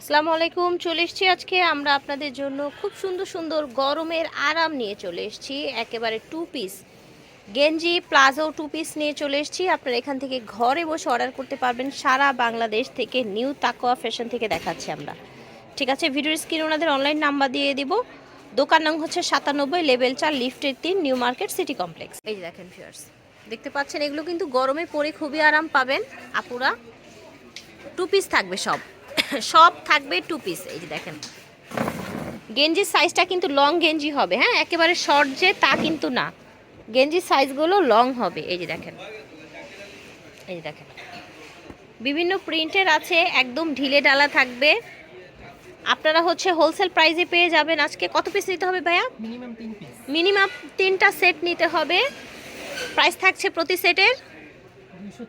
আসসালামু আলাইকুম, চলে এসেছি আজকে। আমরা আপনাদের জন্য খুব সুন্দর সুন্দর গরমের আরাম নিয়ে চলে এসেছি। একেবারে টু পিস গেঞ্জি, প্লাজো টু পিস নিয়ে চলে এসেছি। আপনারা এখান থেকে ঘরে বসে অর্ডার করতে পারবেন। সারা বাংলাদেশ থেকে নিউ তাকোয়া ফ্যাশন থেকে দেখাচ্ছি আমরা। ঠিক আছে, ভিডিওর স্ক্রিনে ওনাদের অনলাইন নাম্বার দিয়ে দিব। দোকান নাম হচ্ছে সাতানব্বই লেভেল চার লিফটের তিন, নিউ মার্কেট সিটি কমপ্লেক্স। এই দেখেন ফিয়ার্স দেখতে পাচ্ছেন এগুলো কিন্তু গরমে পরে খুবই আরাম পাবেন। আপুরা টু পিস থাকবে সব। সব থাকবে টু পিস এই যে দেখেন। গেঞ্জির সাইজটা কিন্তু লং গেঞ্জি হবে হ্যাঁ? একেবারে শর্ট যে তা কিন্তু না। গেঞ্জির সাইজগুলো লং হবে এই যে দেখেন। এই যে দেখেন। বিভিন্ন প্রিন্টের আছে একদম ঢিলে ডালা থাকবে। আপনারা হচ্ছে হোলসেল প্রাইসে পেয়ে যাবেন। আজকে কত পিস নিতে হবে ভাইয়া? মিনিমাম তিন তিনটা সেট নিতে হবে। প্রাইস থাকছে প্রতি সেটের দুইশো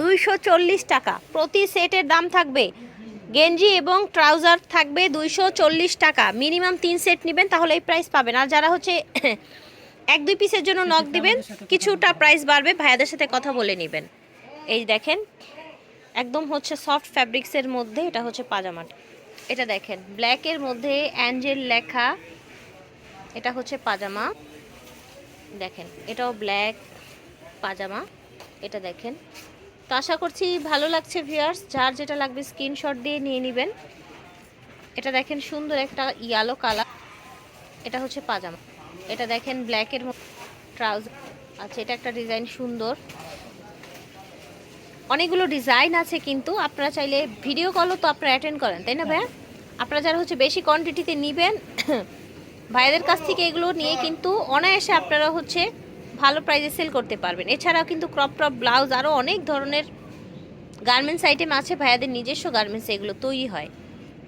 দুইশো চল্লিশ টাকা। প্রতি সেটের দাম থাকবে গেঞ্জি এবং ট্রাউজার থাকবে দুইশো চল্লিশ টাকা। মিনিমাম তিন সেট নেবেন তাহলে এই প্রাইস পাবেন। আর যারা হচ্ছে এক দুই পিসের জন্য নক দিবেন কিছুটা প্রাইস বাড়বে। ভাইয়াদের সাথে কথা বলে নেবেন। এই দেখেন একদম হচ্ছে সফট ফ্যাব্রিক্সের মধ্যে এটা হচ্ছে পাজামাটা। এটা দেখেন ব্ল্যাকের মধ্যে অ্যাঞ্জেল লেখা এটা হচ্ছে পাজামা। দেখেন এটাও ব্ল্যাক পাজামা। এটা দেখেন তো আশা করছি ভালো লাগছে ভিউয়ার্স যার যেটা লাগবে স্ক্রিনশট দিয়ে নিয়ে নেবেন। এটা দেখেন সুন্দর একটা ইয়ালো কালার এটা হচ্ছে পাজামা। এটা দেখেন ব্ল্যাকের ট্রাউজার আচ্ছা এটা একটা ডিজাইন সুন্দর। অনেকগুলো ডিজাইন আছে কিন্তু, আপনারা চাইলে ভিডিও কলও তো আপনারা অ্যাটেন্ড করেন, তাই না ভাইয়া? আপনারা যারা হচ্ছে বেশি কোয়ান্টিটিতে নেবেন, ভাইয়াদের কাছ থেকে এগুলো নিয়ে কিন্তু অনায়াসে আপনারা হচ্ছে ভালো প্রাইসে সেল করতে পারবেন। এছাড়াও কিন্তু ক্রপ টপ ব্লাউজ আরও অনেক ধরনের গার্মেন্টস আইটেম আছে ভাইয়াদের নিজস্ব গার্মেন্টস এগুলো তৈরি হয়।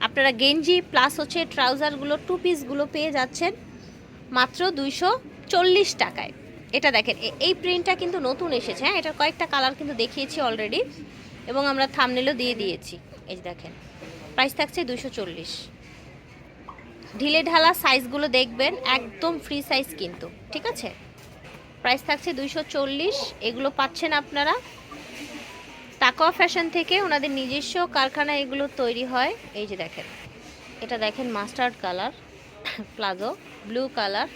আপনারা গেঞ্জি প্লাস হচ্ছে ট্রাউজারগুলো টু পিসগুলো পেয়ে যাচ্ছেন মাত্র দুইশো চল্লিশ টাকায়। এটা দেখেন এই প্রিন্টটা কিন্তু নতুন এসেছে হ্যাঁ? এটার কয়েকটা কালার কিন্তু দেখিয়েছি অলরেডি এবং আমরা থামনেলও দিয়ে দিয়েছি। এই দেখেন প্রাইস থাকছে দুইশো চল্লিশ। ঢিলে ঢালা সাইজগুলো দেখবেন, একদম ফ্রি সাইজ কিন্তু, ঠিক আছে? প্রাইস থাকছে দুইশো চল্লিশ, এগুলো পাচ্ছেন আপনারা। টাকা ফ্যাশন থেকে ওনাদের নিজস্ব কারখানা এগুলো তৈরি হয়। এই যে দেখেন, এটা দেখেন mustard colour, palazzo, blue colour,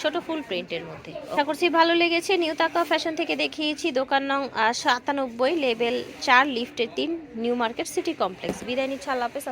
ছোট ফুল প্রিন্টের মধ্যে। আশা করছি ভালো লেগেছে। নিউ তাকা ফ্যাশন থেকে দেখিয়েছি দোকান নং সাতানব্বই লেভেল চার, লিফটের তিন, নিউ মার্কেট সিটি কমপ্লেক্স। বিদায় নিচ্ছে, আল্লাহ হাফেজ